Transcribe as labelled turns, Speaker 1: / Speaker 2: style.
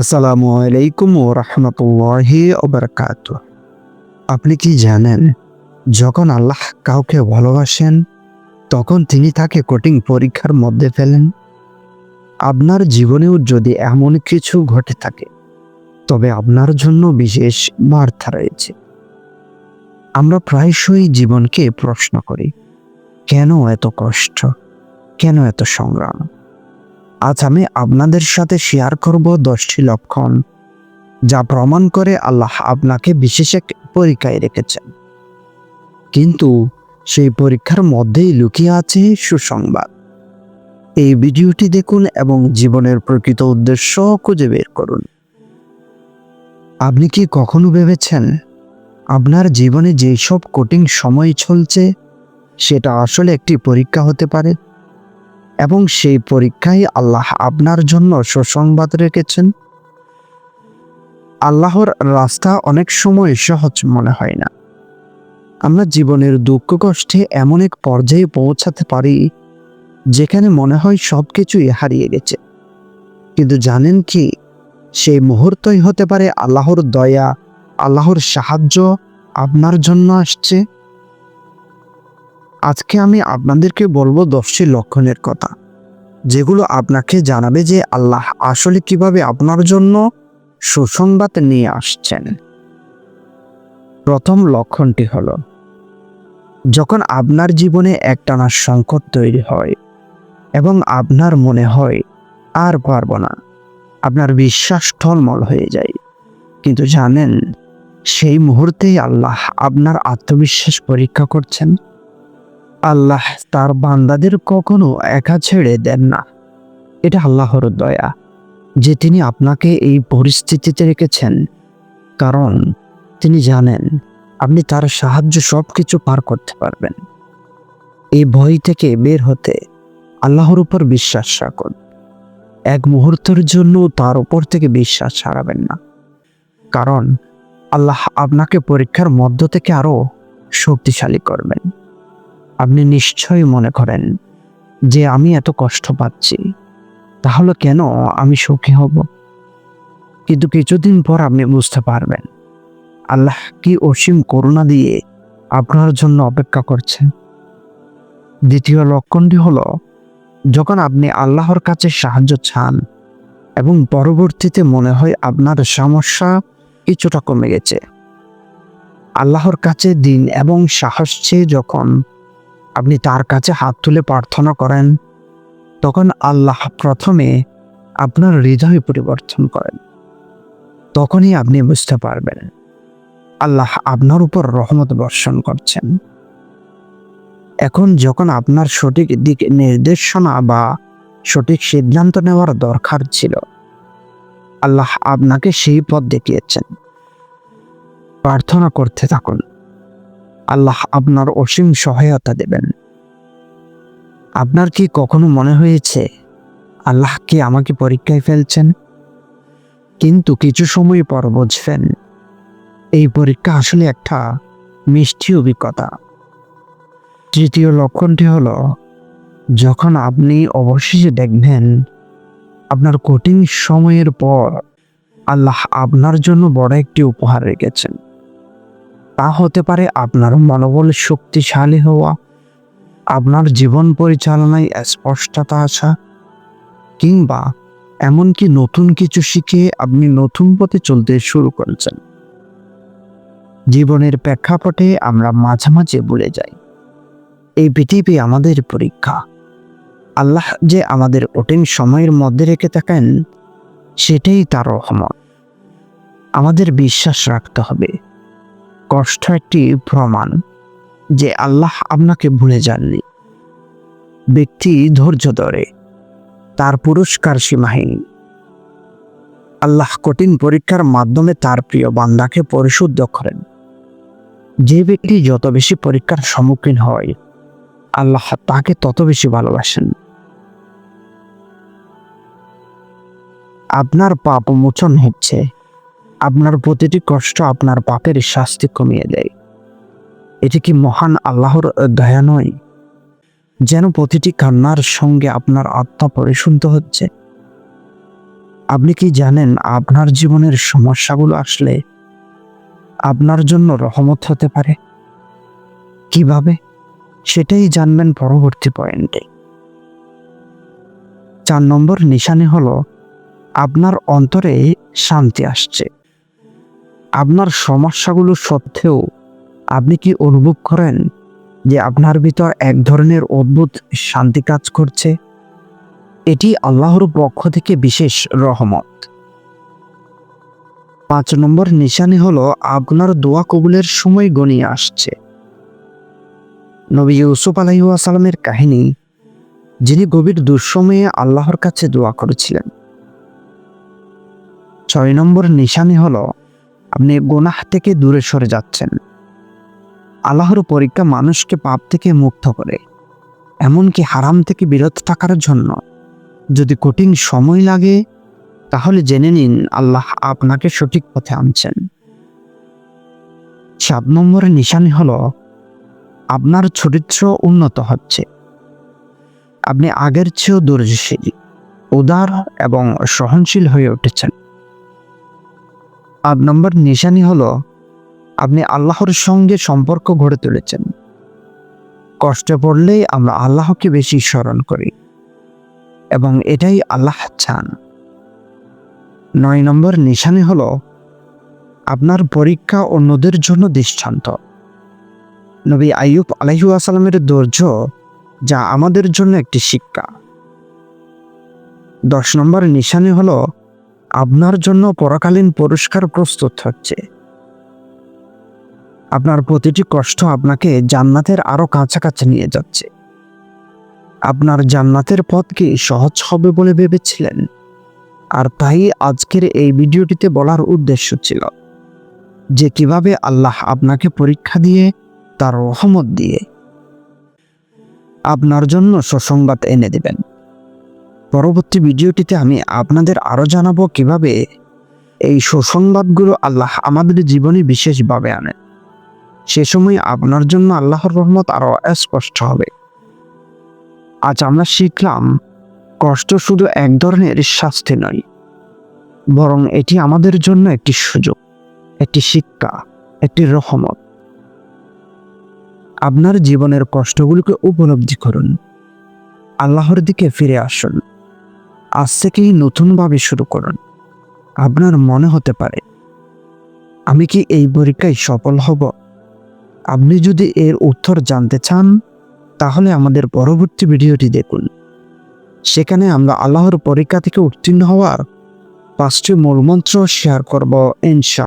Speaker 1: আসসালামু আলাইকুম ও রহমতুল্লাহি ওবরকাত আপনি কি জানেন, যখন আল্লাহ কাউকে ভালোবাসেন, তখন তিনি তাকে কঠিন পরীক্ষার মধ্যে ফেলেন। আপনার জীবনেও যদি এমন কিছু ঘটে থাকে, তবে আপনার জন্য বিশেষ বার্তা রয়েছে। আমরা প্রায়শই জীবনকে প্রশ্ন করি, কেন এত কষ্ট? কেন এত সংগ্রাম? আজ আমি আপনাদের সাথে শেয়ার করব দশটি লক্ষণ, যা প্রমাণ করে আল্লাহ আপনাকে বিশেষ এক পরীক্ষায় রেখেছেন। কিন্তু সেই পরীক্ষার মধ্যেই লুকিয়ে আছে সুসংবাদ। এই ভিডিওটি দেখুন এবং জীবনের প্রকৃত উদ্দেশ্য খুঁজে বের করুন। আপনি কি কখনো ভেবেছেন আপনার জীবনে যেসব কঠিন সময় চলছে, সেটা আসলে একটি পরীক্ষা হতে পারে? এবং সেই পরীক্ষায় আল্লাহ আপনার জন্য সুসংবাদ রেখেছেন। আল্লাহর রাস্তা অনেক সময় সহজ মনে হয় না। আমরা জীবনের দুঃখ কষ্টে এমন এক পর্যায়ে পৌঁছাতে পারি, যেখানে মনে হয় সব কিছুই হারিয়ে গেছে। কিন্তু জানেন কি, সেই মুহূর্তই হতে পারে আল্লাহর দয়া, আল্লাহর সাহায্য আপনার জন্য আসছে। আজকে আমি আপনাদেরকে বলব দশটি লক্ষণের কথা, যেগুলো আপনাকে জানাবে যে আল্লাহ আসলে কীভাবে আপনার জন্য সুসংবাদ নিয়ে আসছেন। প্রথম লক্ষণটি হলো, যখন আপনার জীবনে একটানা সংকট তৈরি হয় এবং আপনার মনে হয় আর পারব না, আপনার বিশ্বাস ঠলমল হয়ে যায়। কিন্তু জানেন, সেই মুহূর্তেই আল্লাহ আপনার আত্মবিশ্বাস পরীক্ষা করছেন। আল্লাহ তার বান্দাদের কখনো একা ছেড়ে দেন না। এটা আল্লাহর দয়া যে তিনি আপনাকে এই পরিস্থিতিতে রেখেছেন। কারণ তিনি জানেন আপনি তার সাহায্য সব কিছু পার করতে পারবেন। এই ভয় থেকে বের হতে আল্লাহর উপর বিশ্বাস রাখুন। এক মুহূর্তের জন্য তার উপর থেকে বিশ্বাস হারাবেন না। কারণ আল্লাহ আপনাকে পরীক্ষার মধ্য থেকে আরও শক্তিশালী করবেন। আপনি নিশ্চয়ই মনে করেন যে আমি এত কষ্ট পাচ্ছি। তাহলে কেন আমি সুখী হব? কিন্তু কিছুদিন পর আপনি বুঝতে পারবেন, আল্লাহ কি অসীম করুণা দিয়ে আপনার জন্য অপেক্ষা করছে। দ্বিতীয় লক্ষণটি হলো, যখন আপনি আল্লাহর কাছে সাহায্য চান এবং পরবর্তীতে মনে হয় আপনার সমস্যা কিছুটা কমে গেছে। আল্লাহর কাছে দিন এবং সাহস চেয়ে যখন আপনি তার কাছে হাত তুলে প্রার্থনা করেন। তখন আল্লাহ প্রথমে আপনার হৃদয় পরিবর্তন করেন। তখনই আপনি বুঝতে পারবেন আল্লাহ আপনার উপর রহমত বর্ষণ করছেন। এখন যখন আপনার সঠিক দিক নির্দেশনা বা সঠিক সিদ্ধান্ত নেওয়ার দরকার ছিল, আল্লাহ আপনাকে সেই পথ দেখিয়েছেন। প্রার্থনা করতে থাকুন। আল্লাহ আপনার অসীম সহায়তা দেবেন। আপনার কি কখনো মনে হয়েছে, আল্লাহ কি আমাকে পরীক্ষায় ফেলছেন? কিন্তু কিছু সময় পর বুঝবেন, এই পরীক্ষা আসলে একটা মিষ্টি অভিজ্ঞতা। তৃতীয় লক্ষণটি হলো, যখন আপনি অবশেষে দেখবেন, আপনার কঠিন সময়ের পর আল্লাহ আপনার জন্য বড় একটি উপহার রেখেছেন। তা হতে পারে আপনার মনোবল শক্তিশালী হওয়া, আপনার জীবন পরিচালনায় স্পষ্টতা আসা, কিংবা এমনকি নতুন কিছু শিখে আপনি নতুন পথে চলতে শুরু করেছেন। জীবনের প্রেক্ষাপটে আমরা মাঝে মাঝে ভুলে যাই। এই পৃথিবী আমাদের পরীক্ষা। আল্লাহ যে আমাদের কঠিন সময়ের মধ্যে রেখে থাকেন, সেটাই তার রহমত। আমাদের বিশ্বাস রাখতে হবে। কষ্ট একটি প্রমাণ যে আল্লাহ আপনাকে ভুলে যাননি। ব্যক্তি ধৈর্য ধরে, তার পুরস্কার সীমাহীন। আল্লাহ কঠিন পরীক্ষার মাধ্যমে তার প্রিয় বান্দাকে পরিশুদ্ধ করেন। যে ব্যক্তি যত বেশি পরীক্ষার সম্মুখীন হয়, আল্লাহ তাকে তত বেশি ভালোবাসেন। আপনার পাপ মোচন হচ্ছে। আপনার প্রতিটি কষ্ট আপনার পাপের শাস্তি কমিয়ে দেয়। এটি কি মহান আল্লাহর দয়া নয়? যেন প্রতিটি কান্নার সঙ্গে আপনার আত্মা পরিশুদ্ধ হচ্ছে। আপনি কি জানেন আপনার জীবনের সমস্যাগুলো আসলে আপনার জন্য রহমত হতে পারে? কীভাবে? সেটাই জানবেন পরবর্তী পয়েন্টে। চার নম্বর নিশানি হলো, আপনার অন্তরে শান্তি আসছে। আপনার সমস্যাগুলো সত্ত্বেও আপনি কি অনুভব করেন যে আপনার ভিতর এক ধরনের অদ্ভুত শান্তি কাজ করছে? এটি আল্লাহর পক্ষ থেকে বিশেষ রহমত। পাঁচ নম্বর নিশানি হলো আপনার দোয়া কবুলের সময় গণিয়ে আসছে। নবী ইউসুফ আলাইসালামের কাহিনী, যিনি গভীর দুঃসময়ে আল্লাহর কাছে দোয়া করেছিলেন। ছয় নম্বর নিশানি হলো আপনি গোনাহ থেকে দূরে সরে যাচ্ছেন। আল্লাহর পরীক্ষা মানুষকে পাপ থেকে মুক্ত করে, এমনকি হারাম থেকে বিরত থাকার জন্য। যদি কঠিন সময় লাগে, তাহলে জেনে নিন আল্লাহ আপনাকে সঠিক পথে আনছেন। সাত নম্বরের নিশানি হলো, আপনার চরিত্র উন্নত হচ্ছে। আপনি আগের চেয়েও ধৈর্যশীল উদার এবং সহনশীল হয়ে উঠেছেন। আট নম্বর নিশানি হল, আপনি আল্লাহর সঙ্গে সম্পর্ক গড়ে তুলেছেন। কষ্টে পড়লেই আমরা আল্লাহকে বেশি স্মরণ করি। এবং এটাই আল্লাহ চান। নয় নম্বর নিশানি হল, আপনার পরীক্ষা অন্যদের জন্য দৃষ্টান্ত। নবী আইয়ুব আলাইহু আসালামের ধৈর্য যা আমাদের জন্য একটি শিক্ষা। দশ নম্বর নিশানি হলো আপনার জন্য পরকালীন পুরস্কার প্রস্তুত হচ্ছে। আপনার প্রতিটি কষ্ট আপনাকে জান্নাতের আরও কাছাকাছি নিয়ে যাচ্ছে। আপনার জান্নাতের পথ কি সহজ হবে বলে ভেবেছিলেন? আর তাই আজকের এই ভিডিওটিতে বলার উদ্দেশ্য ছিল যে কীভাবে আল্লাহ আপনাকে পরীক্ষা দিয়ে তার রহমত দিয়ে আপনার জন্য সুসংবাদ এনে দেবেন। পরবর্তী ভিডিওটিতে আমি আপনাদের আরও জানাব কীভাবে এই সুসংবাদগুলো আল্লাহ আমাদের জীবনে বিশেষভাবে আনেন সে সময় আপনার জন্য আল্লাহর রহমত আরও স্পষ্ট হবে। আজ আমরা শিখলাম, কষ্ট শুধু এক ধরনের শাস্তি নয়, বরং এটি আমাদের জন্য একটি সুযোগ, একটি শিক্ষা, একটি রহমত। আপনার জীবনের কষ্টগুলোকে উপলব্ধি করুন। আল্লাহর দিকে ফিরে আসুন। আজ থেকেই নতুনভাবে শুরু করুন। আপনার মনে হতে পারে, আমি কি এই পরীক্ষায় সফল হব? আপনি যদি এর উত্তর জানতে চান, তাহলে আমাদের পরবর্তী ভিডিওটি দেখুন। সেখানে আমরা আল্লাহর পরীক্ষা থেকে উত্তীর্ণ হওয়ার পাঁচটি মূলমন্ত্র শেয়ার করব, ইনশা।